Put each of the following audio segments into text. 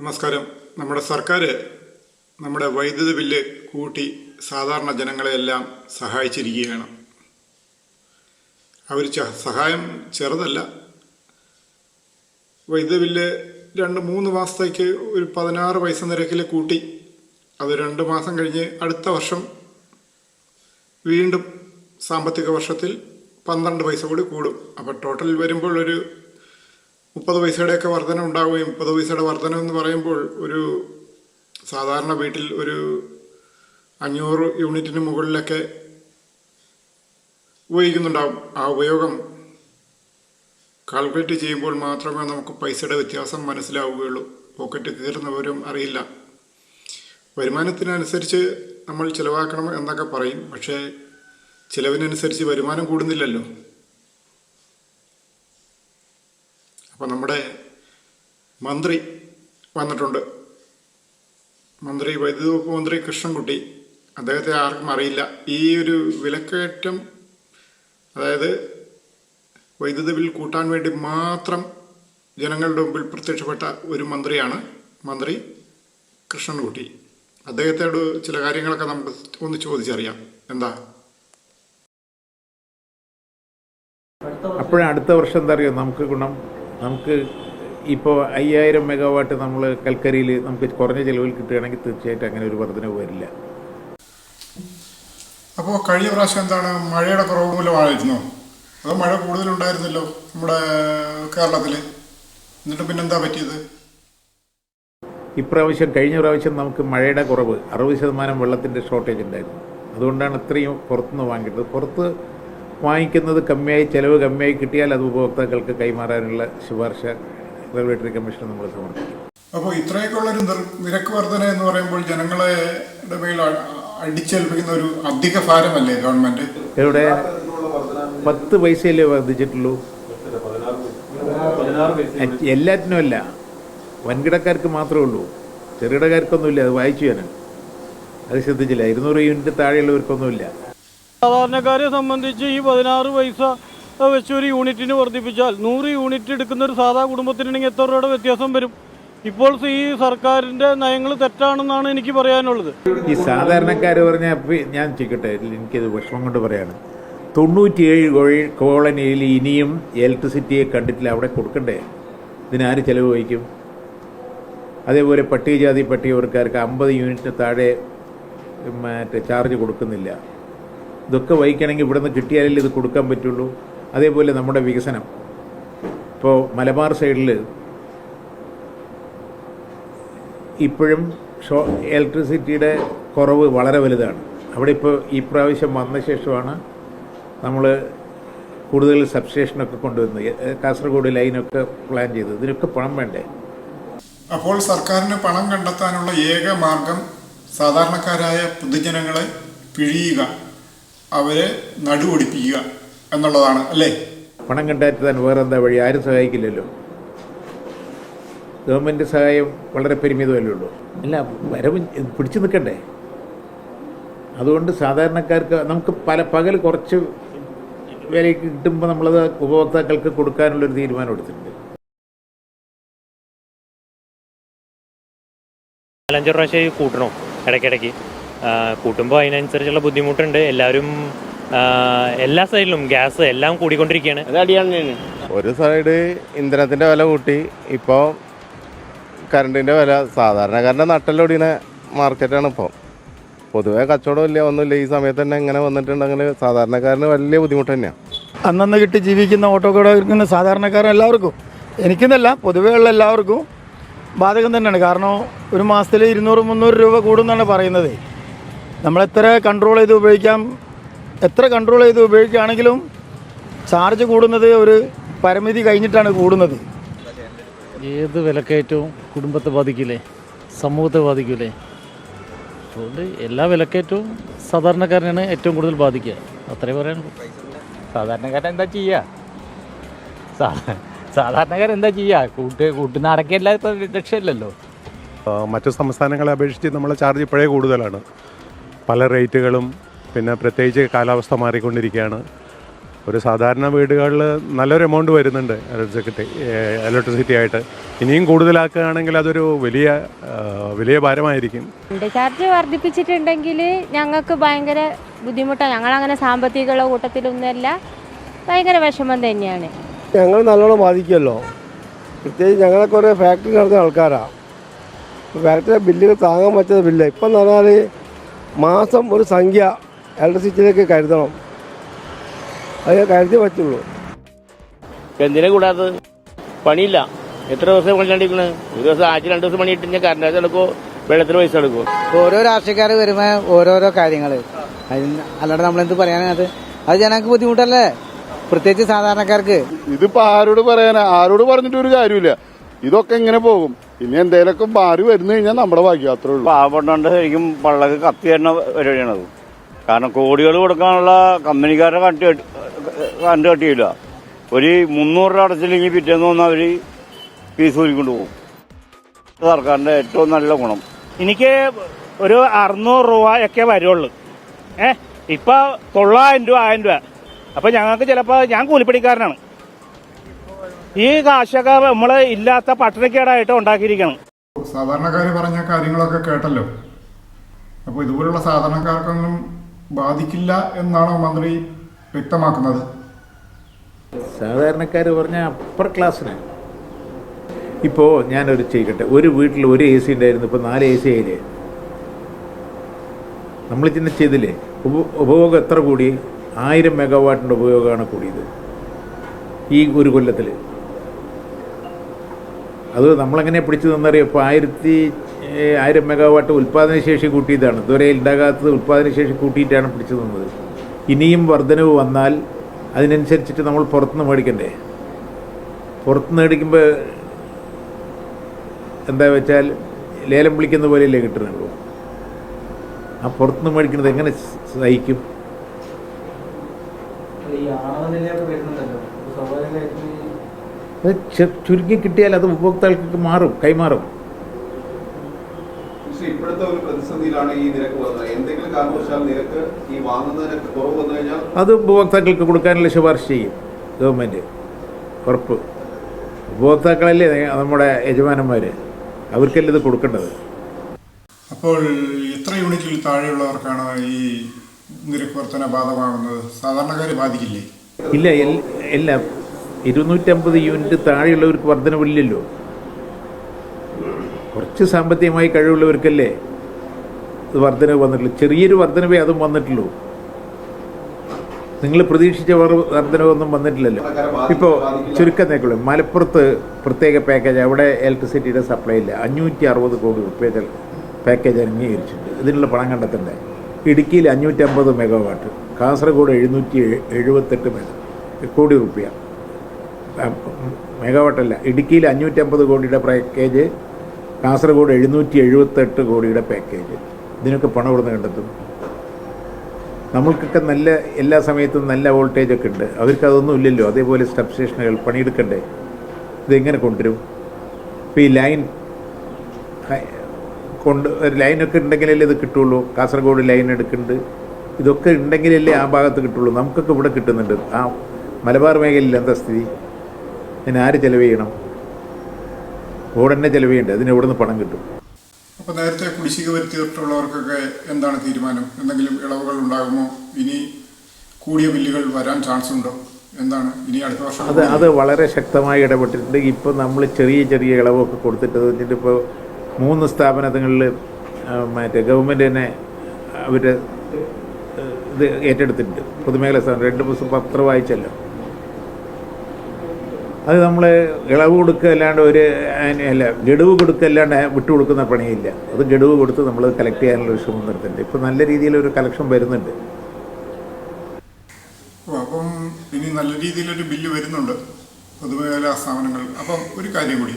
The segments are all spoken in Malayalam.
നമസ്കാരം. നമ്മുടെ സർക്കാർ നമ്മുടെ വൈദ്യുതി ബില്ല് കൂട്ടി സാധാരണ ജനങ്ങളെയെല്ലാം സഹായിച്ചിരിക്കുകയാണ്. അവർ സഹായം ചെറുതല്ല. വൈദ്യുതി ബില്ല് രണ്ട് മൂന്ന് മാസത്തേക്ക് ഒരു പതിനാറ് പൈസ നിരക്കിൽ കൂട്ടി അത് രണ്ട് മാസം കഴിഞ്ഞ് അടുത്ത വർഷം വീണ്ടും സാമ്പത്തിക വർഷത്തിൽ പന്ത്രണ്ട് പൈസ കൂടി കൂടും. അപ്പോൾ ടോട്ടൽ വരുമ്പോൾ ഒരു മുപ്പത് പൈസയുടെയൊക്കെ വർധന ഉണ്ടാവുകയും മുപ്പത് പൈസയുടെ വർധന എന്ന് പറയുമ്പോൾ ഒരു സാധാരണ വീട്ടിൽ ഒരു അഞ്ഞൂറ് യൂണിറ്റിന് മുകളിലൊക്കെ ഉപയോഗിക്കുന്നുണ്ടാവും. ആ ഉപയോഗം കാൽക്കുലേറ്റ് ചെയ്യുമ്പോൾ മാത്രമേ നമുക്ക് പൈസയുടെ വ്യത്യാസം മനസ്സിലാവുകയുള്ളൂ. പോക്കറ്റ് കീറുന്നവരും അറിയില്ല. വരുമാനത്തിനനുസരിച്ച് നമ്മൾ ചിലവാക്കണം എന്നൊക്കെ പറയും. പക്ഷേ ചിലവിനനുസരിച്ച് വരുമാനം കൂടുന്നില്ലല്ലോ. അപ്പോൾ നമ്മുടെ മന്ത്രി വന്നിട്ടുണ്ട്. മന്ത്രി വൈദ്യുതി വകുപ്പ് മന്ത്രി കൃഷ്ണൻകുട്ടി. അദ്ദേഹത്തെ ആർക്കും അറിയില്ല. ഈ ഒരു വിലക്കയറ്റം അതായത് വൈദ്യുതി ബിൽ കൂട്ടാൻ വേണ്ടി മാത്രം ജനങ്ങളുടെ മുമ്പിൽ പ്രത്യക്ഷപ്പെട്ട ഒരു മന്ത്രിയാണ് മന്ത്രി കൃഷ്ണൻകുട്ടി. അദ്ദേഹത്തോട് ചില കാര്യങ്ങളൊക്കെ നമുക്ക് ഒന്ന് ചോദിച്ചറിയാം. എന്താ? അപ്പോഴും അടുത്ത വർഷം എന്താ അറിയാം? നമുക്ക് ഗുണം നമുക്ക് ഇപ്പോൾ അയ്യായിരം മെഗാവാട്ട് നമ്മൾ കൽക്കരിയിൽ നമുക്ക് കുറഞ്ഞ ചിലവിൽ കിട്ടുകയാണെങ്കിൽ തീർച്ചയായിട്ടും അങ്ങനെ ഒരു വർധനവ് വരില്ല. അപ്പോൾ കഴിഞ്ഞ പ്രാവശ്യം എന്താണ് മഴയുടെ കുറവ് മൂലമായിരുന്നോ അതോ മഴ കൂടുതലുണ്ടായിരുന്നല്ലോ നമ്മുടെ കേരളത്തിൽ എന്നിട്ട് പിന്നെന്താ പറ്റിയത്? ഇപ്രാവശ്യം കഴിഞ്ഞ പ്രാവശ്യം നമുക്ക് മഴയുടെ കുറവ് അറുപത് ശതമാനം വെള്ളത്തിന്റെ ഷോർട്ടേജ് ഉണ്ടായിരുന്നു. അതുകൊണ്ടാണ് ഇത്രയും പുറത്തുനിന്ന് വാങ്ങിയിട്ടത് പുറത്ത് വാങ്ങിക്കുന്നത് കമ്മിയായി ചിലവ് കമ്മിയായി കിട്ടിയാൽ അത് ഉപഭോക്താക്കൾക്ക് കൈമാറാനുള്ള ശുപാർശ റെഗുലേറ്ററി കമ്മീഷൻ നമ്മൾ സമർപ്പിക്കും. അപ്പോൾ ഇത്രയൊക്കെയുള്ളൊരു നിരക്ക് വർധന എന്ന് പറയുമ്പോൾ ജനങ്ങളെ മേൽ അടിച്ചേൽപ്പിക്കുന്ന ഒരു അധിക ഭാരമല്ലേ ഗവൺമെന്റ് ഇവിടെ പത്ത് പൈസയല്ലേ വർദ്ധിച്ചിട്ടുള്ളൂ. എല്ലാറ്റിനും അല്ല. വൻകിടക്കാർക്ക് മാത്രമേ ഉള്ളൂ. ചെറുകിടക്കാർക്കൊന്നുമില്ല. അത് വായിച്ചു ഞാൻ അത് ശ്രദ്ധിച്ചില്ല. ഇരുന്നൂറ് യൂണിറ്റ് താഴെയുള്ളവർക്കൊന്നുമില്ല. സാധാരണക്കാരെ സംബന്ധിച്ച് ഈ പതിനാറ് പൈസ വെച്ച് ഒരു യൂണിറ്റിന് വർദ്ധിപ്പിച്ചാൽ നൂറ് യൂണിറ്റ് എടുക്കുന്ന ഒരു സാധാ കുടുംബത്തിനുണ്ടെങ്കിൽ എത്ര രൂപയുടെ വ്യത്യാസം വരും? ഇപ്പോൾ ഈ സർക്കാരിന്റെ നയങ്ങൾ തെറ്റാണെന്നാണ് എനിക്ക് പറയാനുള്ളത്. ഈ സാധാരണക്കാർ പറഞ്ഞ ഞാൻ ചിക്കട്ടെ എനിക്കത് വിഷമം കൊണ്ട് പറയാണ്. തൊണ്ണൂറ്റിയേഴ് കോളനിയിൽ ഇനിയും ഇലക്ട്രിസിറ്റിയെ കണ്ടിട്ടില്ല അവിടെ കൊടുക്കണ്ടേ? ഇതിനാര് ചെലവ് വഹിക്കും? അതേപോലെ പട്ടികജാതി പട്ടികവർക്കാർക്ക് അമ്പത് യൂണിറ്റിന് താഴെ മറ്റേ ചാർജ് കൊടുക്കുന്നില്ല. ഇതൊക്കെ വഹിക്കണമെങ്കിൽ ഇവിടുന്ന് കിട്ടിയാലേ ഇത് കൊടുക്കാൻ പറ്റുള്ളൂ. അതേപോലെ നമ്മുടെ വികസനം. ഇപ്പോൾ മലബാർ സൈഡിൽ ഇപ്പോഴും ഷോ ഇലക്ട്രിസിറ്റിയുടെ കുറവ് വളരെ വലുതാണ്. അവിടെ ഇപ്പോൾ ഈ പ്രാവശ്യം വന്ന ശേഷമാണ് നമ്മൾ കൂടുതൽ സബ്സ്റ്റേഷനൊക്കെ കൊണ്ടുവന്നത് എ- കാസർഗോഡ് ലൈനൊക്കെ പ്ലാൻ ചെയ്തത്. ഇതിനൊക്കെ പണം വേണ്ടേ? അപ്പോൾ സർക്കാരിന് പണം കണ്ടെത്താനുള്ള ഏക മാർഗം സാധാരണക്കാരായ പൊതുജനങ്ങളെ പിഴിയുക. അവരെ നടുപൊടിപ്പിക്കുക എന്നുള്ളതാണ് അല്ലേ? പണം കണ്ടെത്താൻ വേറെ എന്താ വഴി? ആരും സഹായിക്കില്ലല്ലോ. ഗവൺമെന്റ് സഹായം വളരെ പരിമിതമല്ലേ ഉള്ളൂ. അല്ല വരവ് പിടിച്ചു നിൽക്കണ്ടേ? അതുകൊണ്ട് സാധാരണക്കാർക്ക് നമുക്ക് പല പകൽ കുറച്ച് വിലയ്ക്ക് കിട്ടുമ്പോൾ നമ്മളത് ഉപഭോക്താക്കൾക്ക് കൊടുക്കാനുള്ളൊരു തീരുമാനം എടുത്തിട്ടുണ്ട്. നാലഞ്ച് പ്രാവശ്യം കൂട്ടണോ? ഇടയ്ക്കിടയ്ക്ക്. കൂട്ടുമ്പോൾ അതിനനുസരിച്ചുള്ള ബുദ്ധിമുട്ടുണ്ട്. എല്ലാവരും എല്ലാ സൈഡിലും ഗ്യാസ് എല്ലാം കൂടിക്കൊണ്ടിരിക്കുകയാണ്. ഒരു സൈഡ് ഇന്ധനത്തിന്റെ വില കൂട്ടി ഇപ്പോൾ കറണ്ടിന്റെ വില സാധാരണക്കാരന്റെ നട്ടലൊടിയുന്ന മാർക്കറ്റാണ് ഇപ്പോൾ പൊതുവേ കച്ചവടം ഇല്ല ഒന്നുമില്ല. ഈ സമയത്ത് തന്നെ ഇങ്ങനെ വന്നിട്ടുണ്ടെങ്കിൽ സാധാരണക്കാരന് വലിയ ബുദ്ധിമുട്ട് തന്നെയാണ് അന്നന്ന് കിട്ടി ജീവിക്കുന്ന ഓട്ടോക്കാർക്ക് സാധാരണക്കാരൻ എല്ലാവർക്കും. എനിക്കെന്നല്ല പൊതുവേ ഉള്ള എല്ലാവർക്കും ബാധകം തന്നെയാണ്. കാരണം ഒരു മാസത്തിൽ ഇരുന്നൂറ് മുന്നൂറ് രൂപ കൂടുമെന്നാണ് പറയുന്നത്. നമ്മളെത്ര കൺട്രോൾ ചെയ്ത് ഉപയോഗിക്കാം? എത്ര കൺട്രോൾ ചെയ്ത് ഉപയോഗിക്കുകയാണെങ്കിലും ചാർജ് കൂടുന്നത് ഒരു പരിമിതി കഴിഞ്ഞിട്ടാണ് കൂടുന്നത്. ഏത് വിലക്കയറ്റവും കുടുംബത്തെ ബാധിക്കില്ലേ സമൂഹത്തെ ബാധിക്കില്ലേ അതുകൊണ്ട് എല്ലാ വിലക്കയറ്റവും സാധാരണക്കാരനാണ് ഏറ്റവും കൂടുതൽ ബാധിക്കുക. അത്രേ പറയാനുള്ളൂ. സാധാരണക്കാരൻ എന്താ ചെയ്യുക സാധാരണക്കാരൻ എന്താ ചെയ്യുക കൂട്ട് കൂട്ടുന്ന അടക്കയല്ല ഇപ്പം രക്ഷയില്ലല്ലോ. മറ്റു സംസ്ഥാനങ്ങളെ അപേക്ഷിച്ച് നമ്മളെ ചാർജ് ഇപ്പോഴേ കൂടുതലാണ്. പല റേറ്റുകളും പിന്നെ പ്രത്യേകിച്ച് കാലാവസ്ഥ മാറിക്കൊണ്ടിരിക്കുകയാണ്. ഒരു സാധാരണ വീടുകളിൽ നല്ലൊരു എമൗണ്ട് വരുന്നുണ്ട് ഇലക്ട്രിസിറ്റി ഇലക്ട്രിസിറ്റി ആയിട്ട്. ഇനിയും കൂടുതലാക്കുകയാണെങ്കിൽ അതൊരു വലിയ വലിയ ഭാരമായിരിക്കും. ചാർജ് വർദ്ധിപ്പിച്ചിട്ടുണ്ടെങ്കിൽ ഞങ്ങൾക്ക് ഭയങ്കര ബുദ്ധിമുട്ടാണ് ഞങ്ങളങ്ങനെ സാമ്പത്തികമുള്ള കൂട്ടത്തിലൊന്നുമല്ല ഭയങ്കര വിഷമം തന്നെയാണ്. ഞങ്ങൾ നല്ലോണം ബാധിക്കുമല്ലോ. പ്രത്യേകിച്ച് ഞങ്ങളെ കുറേ ഫാക്ടറി നടത്തുന്ന ആൾക്കാരാണ് ഫാക്ടറി ബില്ലുകൾ താങ്ങാൻ പറ്റുന്ന ബില്ല് ഇപ്പം എന്ന് പറഞ്ഞാൽ മാസം ഒരു സംഖ്യ ഇലക്ട്രിസിറ്റിയിലേക്ക് കരുതണം. അത് കരുതി പറ്റുള്ളൂ. എന്തിനെ കൂടാത്തത്? പണിയില്ല. എത്ര ദിവസം പണിയിട്ടിരിക്കണ് ഒരു ദിവസം ആഴ്ച രണ്ട് ദിവസം പണി ഞാൻ കറണ്ട് ആഴ്ച എടുക്കുമോ വെള്ളത്തിന് പൈസ എടുക്കുമോ ഓരോ രാഷ്ട്രീയക്കാർ വരുമ്പോൾ ഓരോരോ കാര്യങ്ങൾ അതിന് അല്ലാണ്ട് നമ്മളെന്ത് പറയാനത് അത് ജനങ്ങൾക്ക് ബുദ്ധിമുട്ടല്ലേ? പ്രത്യേകിച്ച് സാധാരണക്കാർക്ക്. ഇതിപ്പോ ആരോട് പറയാനാ? ആരോട് പറഞ്ഞിട്ട് ഒരു കാര്യമില്ല ഇതൊക്കെ ഇങ്ങനെ പോകും. ഇനി എന്തേലൊക്കെ മാറി വരുന്നു കഴിഞ്ഞാൽ നമ്മുടെ ഭാഗ്യം അത്രേ ഉള്ളൂ പാവപ്പെട്ടോണ്ട് ശരിക്കും പള്ളക്ക് കത്തി തരുന്ന പരിപാടിയാണത് കാരണം കോടികൾ കൊടുക്കാനുള്ള കമ്പനിക്കാരെ കണ്ടു കണ്ടു കട്ടിയില്ല. ഒരു മുന്നൂറ് രൂപ അടച്ചില്ലെങ്കിൽ പിറ്റേന്ന് വന്നാൽ അവർ ഫീസ് ഊരിക്കൊണ്ട് പോകും. സർക്കാരിന്റെ ഏറ്റവും നല്ല ഗുണം. എനിക്ക് ഒരു അറുന്നൂറ് രൂപയൊക്കെ ഒക്കെ വരുള്ളൂ. ഏ? ഇപ്പം തൊള്ളായിരം രൂപ ആയിരം രൂപ. അപ്പം ഞങ്ങൾക്ക് ചിലപ്പോൾ ഞാൻ കൂലിപ്പണിക്കാരനാണ്. ഈ കാശൊക്കെ നമ്മൾ ഇല്ലാത്ത പട്ടണക്കേടായിട്ട് ഉണ്ടാക്കിയിരിക്കണം. സാധാരണക്കാർ പറഞ്ഞ കാര്യങ്ങളൊക്കെ കേട്ടല്ലോ. അപ്പോൾ ഇതുപോലുള്ള സാധാരണക്കാർക്കൊന്നും ബാധിക്കില്ല എന്നാണോ മന്ത്രി വ്യക്തമാക്കുന്നത്? സാധാരണക്കാർ പറഞ്ഞ അപ്പർ ക്ലാസ്സിന് ഇപ്പോ ഞാനൊരു ചെയ്യട്ടെ. ഒരു വീട്ടിൽ ഒരു എ സി ഉണ്ടായിരുന്നു. ഇപ്പോൾ നാല് എ സി ആയില്ലേ? നമ്മൾ ചിന്ത ചെയ്തില്ലേ? ഉപ ഉപഭോഗം എത്ര കൂടി? ആയിരം മെഗാവാട്ടിന്റെ ഉപയോഗമാണ് കൂടിയത്. ഈ ഒരു കൊല്ലത്തിൽ അത് നമ്മളെങ്ങനെ പിടിച്ചു നിന്നറിയാം ഇപ്പോൾ ആയിരത്തി ആയിരം മെഗാവാട്ട് ഉൽപ്പാദനശേഷി കൂട്ടിയതാണ്. ഇതുവരെ ഉണ്ടാകാത്തത് ഉൽപ്പാദനശേഷി കൂട്ടിയിട്ടാണ് പിടിച്ചു നിന്നത് ഇനിയും വർധനവ് വന്നാൽ അതിനനുസരിച്ചിട്ട് നമ്മൾ പുറത്തുനിന്ന് മേടിക്കണ്ടേ? പുറത്തുനിന്ന് മേടിക്കുമ്പോൾ എന്താ വെച്ചാൽ ലേലം വിളിക്കുന്ന പോലെയല്ലേ കിട്ടുന്നുള്ളൂ. ആ പുറത്തുനിന്ന് മേടിക്കുന്നത് എങ്ങനെ സഹിക്കും? അത് ചുരുക്കി കിട്ടിയാൽ അത് ഉപഭോക്താക്കൾക്ക് മാറും കൈമാറും. പക്ഷേ ഇപ്പോഴത്തെ ഒരു പ്രതിസന്ധിയിലാണ് ഈ നിരക്ക് വന്നത്. എന്തെങ്കിലും കാരണവശാൽ നിരക്ക് ഈ വാങ്ങുന്ന നിരക്ക് കുറവ് വന്നു കഴിഞ്ഞാൽ? അത് ഉപഭോക്താക്കൾക്ക് കൊടുക്കാനുള്ള ശുപാർശ ചെയ്യും ഗവൺമെന്റ് ഉറപ്പ്. ഉപഭോക്താക്കളല്ലേ നമ്മുടെ യജമാനന്മാർ അവർക്കല്ലേ ഇത് കൊടുക്കേണ്ടത്? അപ്പോൾ എത്ര യൂണിറ്റിൽ താഴെയുള്ളവർക്കാണ് ഈ നിരക്ക് വർധന ബാധകമാകുന്നത്? സാധാരണക്കാരെ ബാധിക്കില്ലേ? ഇല്ല ഇല്ല ഇരുന്നൂറ്റമ്പത് യൂണിറ്റ് താഴെയുള്ളവർക്ക് വർധനവില്ലല്ലോ. കുറച്ച് സാമ്പത്തികമായി കഴിവുള്ളവർക്കല്ലേ ഇത് വർധനവ് വന്നിട്ടുള്ളൂ. ചെറിയൊരു വർധനവേ അതും വന്നിട്ടുള്ളൂ. നിങ്ങൾ പ്രതീക്ഷിച്ച വർ- വർധനവൊന്നും വന്നിട്ടില്ലല്ലോ. ഇപ്പോൾ ചുരുക്കം നേക്കുള്ളൂ മലപ്പുറത്ത് പ്രത്യേക പാക്കേജ് അവിടെ ഇലക്ട്രിസിറ്റിയുടെ സപ്ലൈ ഇല്ല. അഞ്ഞൂറ്റി അറുപത് കോടി റുപ്യ പാക്കേജ് അംഗീകരിച്ചിട്ടുണ്ട്. ഇതിനുള്ള പണം കണ്ടെത്തണ്ടേ? ഇടുക്കിയിൽ അഞ്ഞൂറ്റമ്പത് മെഗാവാട്ട് കാസർഗോഡ് എഴുന്നൂറ്റി എഴു- എഴുപത്തെട്ട് മെഗ കോടി റുപ്യ. മെഗാവാട്ടല്ല ഇടുക്കിയിൽ അഞ്ഞൂറ്റമ്പത് കോടിയുടെ പാക്കേജ് കാസർഗോഡ് എഴുന്നൂറ്റി എഴുപത്തെട്ട് കോടിയുടെ പാക്കേജ് ഇതിനൊക്കെ പണം ഇവിടുന്ന് കണ്ടെത്തും? നമ്മൾക്കൊക്കെ നല്ല എല്ലാ സമയത്തും നല്ല വോൾട്ടേജൊക്കെ ഉണ്ട്. അവർക്ക് അതൊന്നും ഇല്ലല്ലോ. അതേപോലെ സബ് സ്റ്റേഷനുകൾ പണിയെടുക്കണ്ടേ? ഇതെങ്ങനെ കൊണ്ടുവരും? ഇപ്പോൾ ഈ ലൈൻ കൊണ്ട് ലൈനൊക്കെ ഉണ്ടെങ്കിലല്ലേ ഇത് കിട്ടുള്ളൂ. കാസർഗോഡ് ലൈൻ എടുക്കുന്നുണ്ട്. ഇതൊക്കെ ഉണ്ടെങ്കിലല്ലേ ആ ഭാഗത്ത് കിട്ടുള്ളൂ. നമുക്കൊക്കെ ഇവിടെ കിട്ടുന്നുണ്ട്. ആ മലബാർ മേഖലയിൽ എന്താ സ്ഥിതി? അതിന് ആര് ചെലവ് ചെയ്യണം? ബോർഡ് തന്നെ ചെലവ് ചെയ്യണ്ടേ? അതിന് എവിടെ നിന്ന് പണം കിട്ടും? അപ്പോൾ നേരത്തെ കുടിശ്ശിക വരുത്തിയിട്ടുള്ളവർക്കൊക്കെ എന്താണ് തീരുമാനം? എന്തെങ്കിലും ഇളവുകൾ ഉണ്ടാകുമോ? ഇനി കൂടിയ ബില്ലുകൾ വരാൻ ചാൻസ് ഉണ്ടോ? എന്താണ്? ഇനി അടുത്ത വർഷം അത് അത് വളരെ ശക്തമായി ഇടപെട്ടിട്ടുണ്ട്. ഇപ്പോൾ നമ്മൾ ചെറിയ ചെറിയ ഇളവൊക്കെ കൊടുത്തിട്ട് വെച്ചിട്ട് ഇപ്പോൾ മൂന്ന് സ്ഥാപനങ്ങളിൽ മറ്റേ ഗവൺമെന്റ് തന്നെ അവരുടെ ഇത് ഏറ്റെടുത്തിട്ടുണ്ട്. പൊതുമേഖല സ്ഥാപനം. രണ്ട് ദിവസം പത്രം വായിച്ചല്ലോ. അത് നമ്മൾ ഇളവ് കൊടുക്കുക അല്ലാണ്ട് ഒരു അല്ല ഗഡുവ് കൊടുക്കുക അല്ലാണ്ട് വിട്ടു കൊടുക്കുന്ന പണിയില്ല. അത് ഗഡുവ് കൊടുത്ത് നമ്മൾ കളക്ട് ചെയ്യാനുള്ള ഒരു ശ്രമം നടത്തുന്നുണ്ട് ഇപ്പം നല്ല രീതിയിലൊരു കളക്ഷൻ വരുന്നുണ്ട്. അപ്പം ഇനി നല്ല രീതിയിലൊരു ബില്ല് വരുന്നുണ്ട്. പൊതുമേഖലാ സ്ഥാപനങ്ങൾ. അപ്പം ഒരു കാര്യം കൂടി.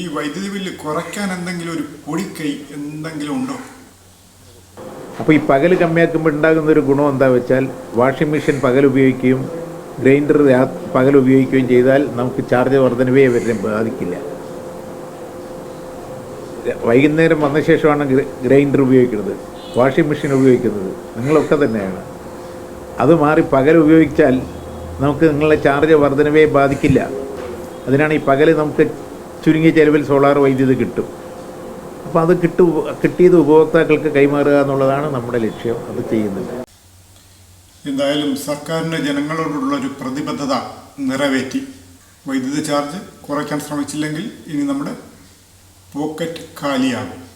ഈ വൈദ്യുതി ബില്ല് കുറയ്ക്കാൻ എന്തെങ്കിലും ഒരു പൊടിക്കൈ എന്തെങ്കിലും ഉണ്ടോ? അപ്പോൾ ഈ പകൽ കമ്മിയാക്കുമ്പോൾ ഉണ്ടാകുന്ന ഒരു ഗുണം എന്താ വെച്ചാൽ വാഷിംഗ് മെഷീൻ പകൽ ഉപയോഗിക്കുകയും ഗ്രൈൻഡർ പകൽ ഉപയോഗിക്കുകയും ചെയ്താൽ നമുക്ക് ചാർജ് വർധനവേ വരും ബാധിക്കില്ല. വൈകുന്നേരം വന്ന ശേഷമാണ് ഗ്രൈൻഡർ ഉപയോഗിക്കുന്നത്. വാഷിംഗ് മെഷീൻ ഉപയോഗിക്കുന്നത്. നിങ്ങളൊക്കെ തന്നെയാണ്. അത് മാറി പകൽ ഉപയോഗിച്ചാൽ നമുക്ക് നിങ്ങളുടെ ചാർജ് വർധനവേ ബാധിക്കില്ല. അതിനാണ് ഈ പകൽ നമുക്ക് ചുരുങ്ങിയ ചെലവിൽ സോളാർ വൈദ്യുതി കിട്ടും. അപ്പോൾ അത് കിട്ടു കിട്ടിയത് ഉപഭോക്താക്കൾക്ക് കൈമാറുക എന്നുള്ളതാണ് നമ്മുടെ ലക്ഷ്യം. അത് ചെയ്യുന്നുണ്ട് എന്തായാലും സർക്കാരിന് ജനങ്ങളോടുള്ള ഒരു പ്രതിബദ്ധത നിറവേറ്റി. വൈദ്യുതി ചാർജ് കുറയ്ക്കാൻ ശ്രമിച്ചില്ലെങ്കിൽ ഇനി നമ്മുടെ പോക്കറ്റ് കാലിയാകും.